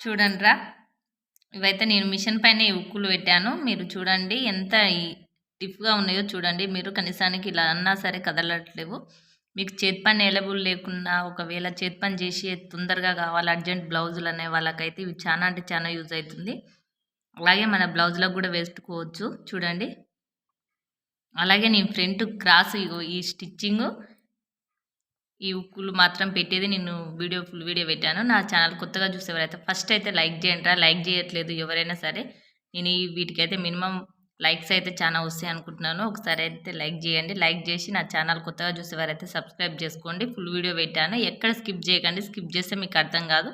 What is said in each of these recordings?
చూడండిరా. ఇవైతే నేను మిషన్ పైన ఈ ఉక్కులు పెట్టాను. మీరు చూడండి ఎంత టిఫ్గా ఉన్నాయో చూడండి. మీరు కనీసానికి ఇలా అన్నా సరే కదలట్లేవు. మీకు చేతి పని అవైలబుల్ లేకున్నా ఒకవేళ చేతి పని చేసి తొందరగా కావాలి అర్జెంట్ బ్లౌజులు అనే వాళ్ళకైతే ఇవి చాలా అంటే చాలా యూజ్ అవుతుంది. అలాగే మన బ్లౌజ్లకు కూడా వేసుకోవచ్చు. చూడండి. అలాగే నేను ఫ్రంట్ క్రాస్ ఈ స్టిచ్చింగ్ ఈ ఉక్కులు మాత్రం పెట్టేది నేను వీడియో ఫుల్ వీడియో పెట్టాను. నా ఛానల్ కొత్తగా చూసేవారైతే ఫస్ట్ అయితే లైక్ చేయండి లైక్ చేయట్లేదు ఎవరైనా సరే. నేను ఈ వీటికైతే మినిమం లైక్స్ అయితే చాలా వస్తాయి అనుకుంటున్నాను. ఒకసారి అయితే లైక్ చేయండి. లైక్ చేసి నా ఛానల్ కొత్తగా చూసేవారైతే సబ్స్క్రైబ్ చేసుకోండి. ఫుల్ వీడియో పెట్టాను. ఎక్కడ స్కిప్ చేయకండి. స్కిప్ చేస్తే మీకు అర్థం కాదు.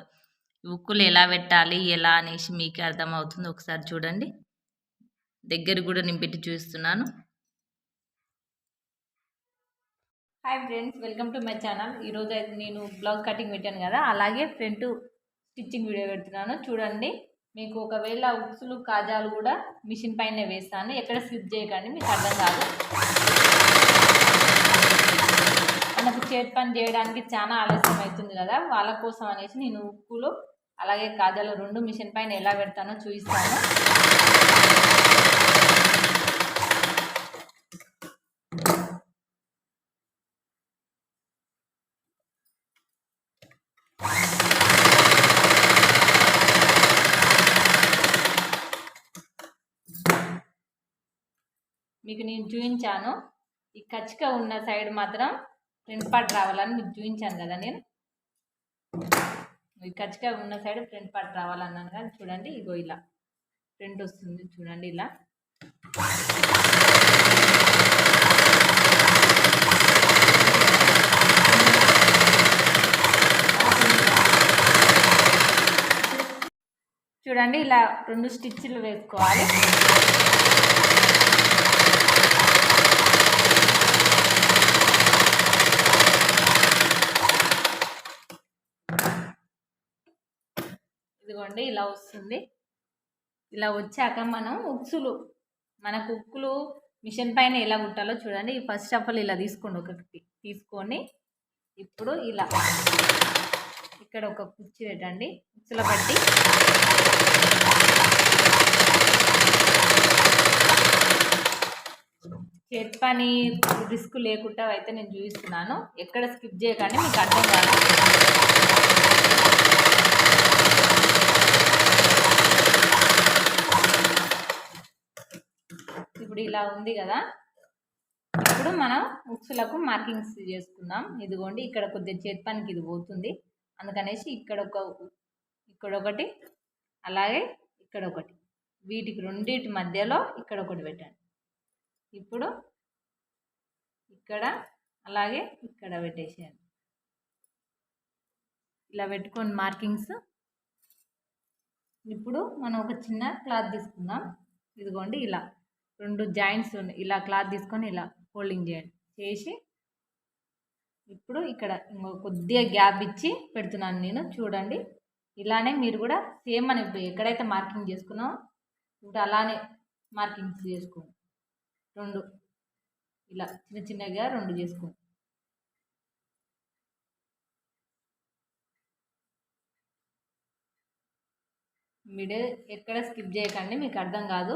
ఉక్కులు ఎలా పెట్టాలి ఎలా అనేసి మీకు అర్థమవుతుంది. ఒకసారి చూడండి. దగ్గర కూడా నేను పెట్టి చూస్తున్నాను hi friends welcome to my channel ఈరోజు అయితే నేను బ్లౌజ్ కటింగ్ పెట్టాను కదా అలాగే ఫ్రంట్ స్టిచ్చింగ్ వీడియో పెడుతున్నాను. చూడండి మీకు ఒకవేళ ఉక్సులు కాజాలు కూడా మిషన్ పైన వేస్తాను. ఎక్కడ స్లిప్ చేయకండి మీకు అర్థం కాదు. మనకు చేతి పని చేయడానికి చాలా ఆలస్యం అవుతుంది కదా వాళ్ళ కోసం అనేసి నేను ఉక్కులు అలాగే కాజాలు రెండు మిషన్ పైన ఎలా పెడతానో చూపిస్తాను. మీకు నేను చూపించాను. ఈ కచ్చిక ఉన్న సైడ్ మాత్రం ఫ్రంట్ పార్ట్ రావాలని మీకు చూపించాను కదా నేను. ఈ కచ్చిక ఉన్న సైడ్ ఫ్రంట్ పార్ట్ రావాలన్నాను కానీ చూడండి ఇగో ఇలా. ఫ్రంట్ వస్తుంది చూడండి ఇలా. చూడండి ఇలా రెండు స్టిచ్లు వేసుకోవాలి. ఇదిగోండి ఇలా వస్తుంది. ఇలా వచ్చాక మనం ఉక్సులు మనకు ఉక్కులు మిషన్ పైన ఎలా కుట్టాలో చూడండి. ఫస్ట్ ఆఫ్ ఆల్ ఇలా తీసుకోండి ఒకటి. తీసుకొని ఇప్పుడు ఇలా ఇక్కడ ఒక కుర్చీ పెట్టండి. ఉక్సుల బట్టి చేతి పని రిస్క్ లేకుండా అయితే నేను చూపిస్తున్నాను. ఎక్కడ స్కిప్ చేయకండి మీకు అర్థం కాదు. ఇప్పుడు ఇలా ఉంది కదా. ఇప్పుడు మనం ఉక్సులకు మార్కింగ్స్ చేసుకుందాం. ఇదిగోండి ఇక్కడ కొద్దిగా చేతి పనికి ఇది పోతుంది. అందుకనేసి ఇక్కడ ఒక ఇక్కడ ఒకటి అలాగే ఇక్కడ ఒకటి. వీటికి రెండింటి మధ్యలో ఇక్కడ ఒకటి పెట్టండి. ఇప్పుడు ఇక్కడ అలాగే ఇక్కడ పెట్టేసేయండి. ఇలా పెట్టుకోండి మార్కింగ్స్. ఇప్పుడు మనం ఒక చిన్న క్లాత్ తీసుకుందాం. ఇదిగోండి ఇలా. రెండు జాయింట్స్ ఇలా క్లాత్ తీసుకొని ఇలా ఫోల్డింగ్ చేయండి. చేసి ఇప్పుడు ఇక్కడ ఇంకో కొద్దిగా గ్యాప్ ఇచ్చి పెడుతున్నాను నేను. చూడండి. ఇలానే మీరు కూడా సేమ్ అని ఎక్కడైతే మార్కింగ్ చేసుకున్నామో ఇప్పుడు అలానే మార్కింగ్స్ చేసుకోండి. రెండు. ఇలా చిన్న చిన్నగా రెండు చేసుకోండి. మిడిల్ ఎక్కడ స్కిప్ చేయకండి. మీకు అర్థం కాదు.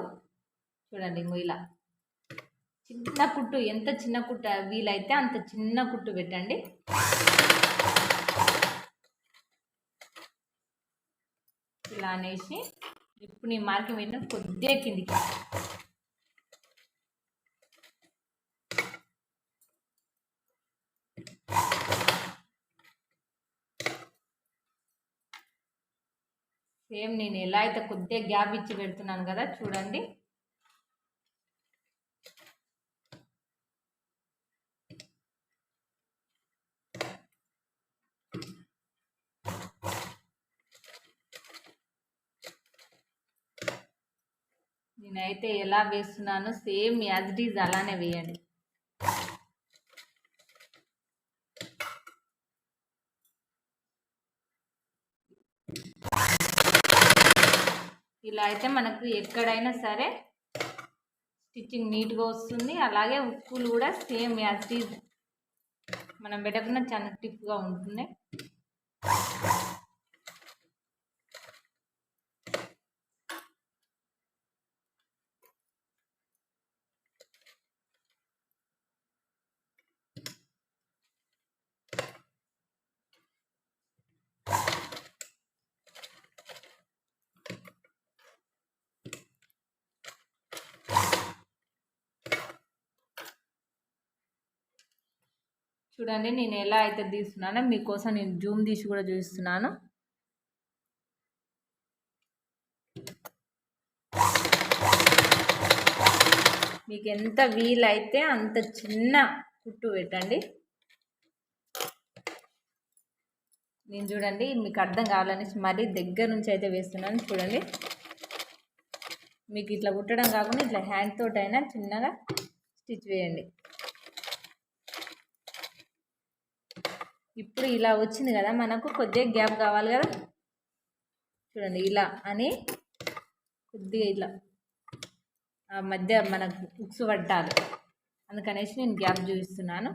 చూడండి ఇంకో ఇలా చిన్న కుట్టు ఎంత చిన్న కుట్టు వీలైతే అంత చిన్న కుట్టు పెట్టండి. ఇలా అనేసి ఇప్పుడు నీ మార్కింగ్ పెట్టిన కొద్దిగా కిందికి సేమ్ నేను ఎలా అయితే కొద్దిగా గ్యాప్ ఇచ్చి పెడుతున్నాను కదా చూడండి. నేనైతే ఎలా వేస్తున్నానో సేమ్ యాజ్ ఇట్ ఈజ్ అలానే వేయండి. ఇలా అయితే మనకు ఎక్కడైనా సరే స్టిచ్చింగ్ నీట్గా వస్తుంది. అలాగే ఉక్కులు కూడా సేమ్ యాజ్ ఈజ్. మనం పెట్టకుండా చాలా టిప్గా ఉంటుంది చూడండి నేను ఎలా అయితే తీస్తున్నానో మీకోసం నేను జూమ్ తీసి కూడా చూపిస్తున్నాను. మీకు ఎంత వీలైతే అంత చిన్న కుట్టు పెట్టండి. నేను చూడండి మీకు అర్థం కావాలనేసి మరీ దగ్గర నుంచి అయితే వేస్తున్నాను చూడండి. మీకు ఇట్లా కుట్టడం కాకుండా ఇట్లా హ్యాండ్ తోటి అయినా చిన్నగా స్టిచ్ వేయండి. ఇప్పుడు ఇలా వచ్చింది కదా మనకు కొద్దిగా గ్యాప్ కావాలి కదా? చూడండి ఇలా అని కొద్దిగా ఇలా. ఆ మధ్య మనకు ఉక్స్ పట్టాలి. అందుకనేసి నేను గ్యాప్ చూపిస్తున్నాను.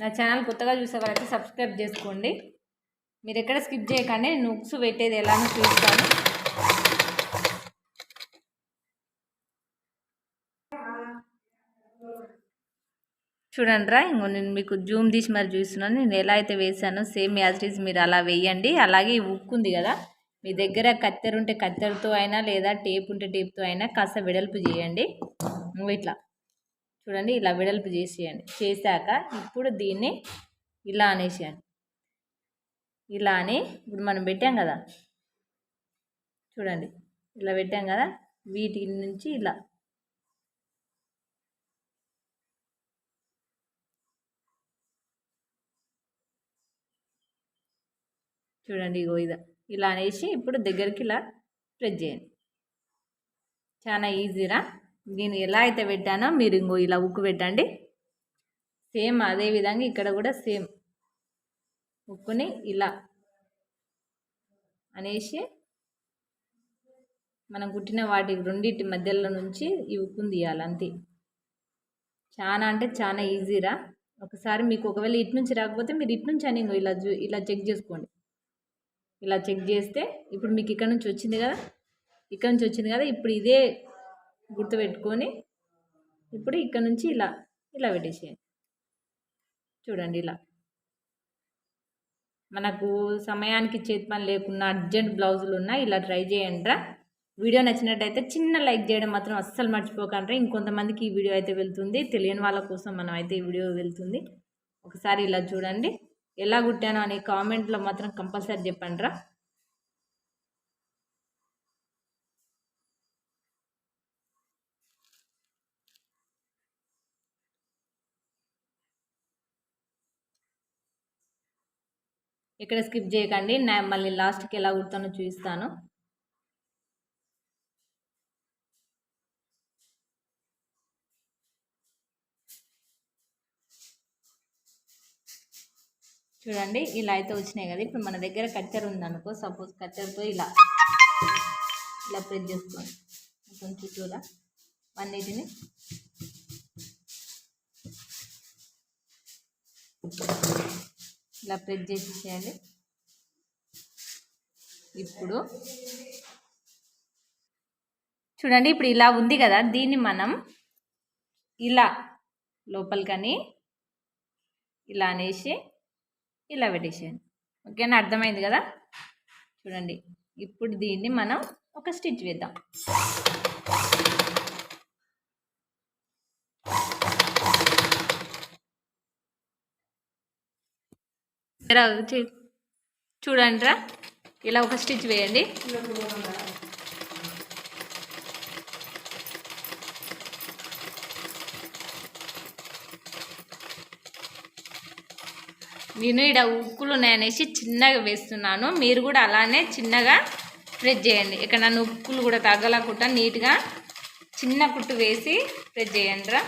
నా ఛానల్ కొత్తగా చూసే వాళ్ళకి సబ్స్క్రైబ్ చేసుకోండి. మీరు ఎక్కడ స్కిప్ చేయకండి నేను ఉక్స్ పెట్టేది ఎలానో చూస్తాను. చూడండి రా ఇంకో నేను మీకు జూమ్ తీసి మరి చూస్తున్నాను. నేను ఎలా అయితే వేసానో సేమ్ యాజ్ ఇస్ మీరు అలా వేయండి. అలాగే ఈ ఉక్కు ఉంది కదా మీ దగ్గర కత్తెర ఉంటే కత్తెరతో అయినా లేదా టేప్ ఉంటే టేప్తో అయినా కాస్త వెడల్పు చేయండి. ఇట్లా. చూడండి ఇలా వెడల్పు చేసేయండి. చేశాక ఇప్పుడు దీన్ని ఇలా అనేసేయండి. ఇలా అని ఇప్పుడు మనం పెట్టాం కదా చూడండి ఇలా పెట్టాం కదా వీటి నుంచి ఇలా. చూడండి ఇగో ఇదా ఇలా అనేసి ఇప్పుడు దగ్గరికి ఇలా ప్రెస్ చేయండి. చాలా ఈజీరా నేను ఎలా అయితే పెట్టానో మీరు ఇంకో ఇలా ఉక్కు పెట్టండి. సేమ్ అదే విధంగా ఇక్కడ కూడా సేమ్ ఉక్కుని ఇలా అనేసి మనం కుట్టిన వాటి రెండింటి మధ్యలో నుంచి ఈ ఉక్కుని తీయాలి అంతే. చాలా అంటే చాలా ఈజీరా ఒకసారి మీకు ఒకవేళ ఇటు నుంచి రాకపోతే మీరు ఇటు నుంచి అని ఇలా ఇలా చెక్ చేసుకోండి. ఇలా చెక్ చేస్తే ఇప్పుడు మీకు ఇక్కడ నుంచి వచ్చింది కదా? ఇక్కడ నుంచి వచ్చింది కదా? ఇప్పుడు ఇదే గుర్తుపెట్టుకొని ఇప్పుడు ఇక్కడ నుంచి ఇలా ఇలా పెట్టేసేయండి. చూడండి ఇలా. మనకు సమయానికి చేతి పని లేకుండా అర్జెంట్ బ్లౌజులు ఉన్నా ఇలా ట్రై చేయండి వీడియో నచ్చినట్టయితే చిన్న లైక్ చేయడం మాత్రం అస్సలు మర్చిపోకండి. ఇంకొంతమందికి ఈ వీడియో అయితే వెళ్తుంది. తెలియని వాళ్ళ కోసం మనం అయితే ఈ వీడియో వెళ్తుంది. ఒకసారి ఇలా చూడండి. ఎలా కుట్టానో అనే కామెంట్లో మాత్రం కంపల్సరీ చెప్పండి రా ఇక్కడ స్కిప్ చేయకండి. నేను మళ్ళీ లాస్ట్కి ఎలా కుడతానో చూపిస్తాను. చూడండి ఇలా అయితే వచ్చినాయి కదా. ఇప్పుడు మన దగ్గర కచ్చర్ ఉందనుకో సపోజ్ కచ్చర్తో ఇలా ఇలా ప్రెస్ చేసుకోండి. మొత్తం చుట్టూరా. అన్నిటిని ఇలా ప్రెస్ చేసేసేయండి ఇప్పుడు చూడండి ఇప్పుడు ఇలా ఉంది కదా. దీన్ని మనం ఇలా లోపలికని ఇలా అనేసి ఇలా పెట్టేసేయండి ఓకేనా? అర్థమైంది కదా? చూడండి. ఇప్పుడు దీన్ని మనం ఒక స్టిచ్ వేద్దాం. చూడండి రా ఇలా ఒక స్టిచ్ వేయండి. నేను ఇక్కడ ఉక్కులు ఉన్నాయనేసి చిన్నగా వేస్తున్నాను. మీరు కూడా అలానే చిన్నగా ప్రెస్ చేయండి. ఇక్కడ నన్ను ఉక్కులు కూడా తగ్గలకుండా నీట్గా చిన్న కుట్టు వేసి ప్రెస్ చేయండి రా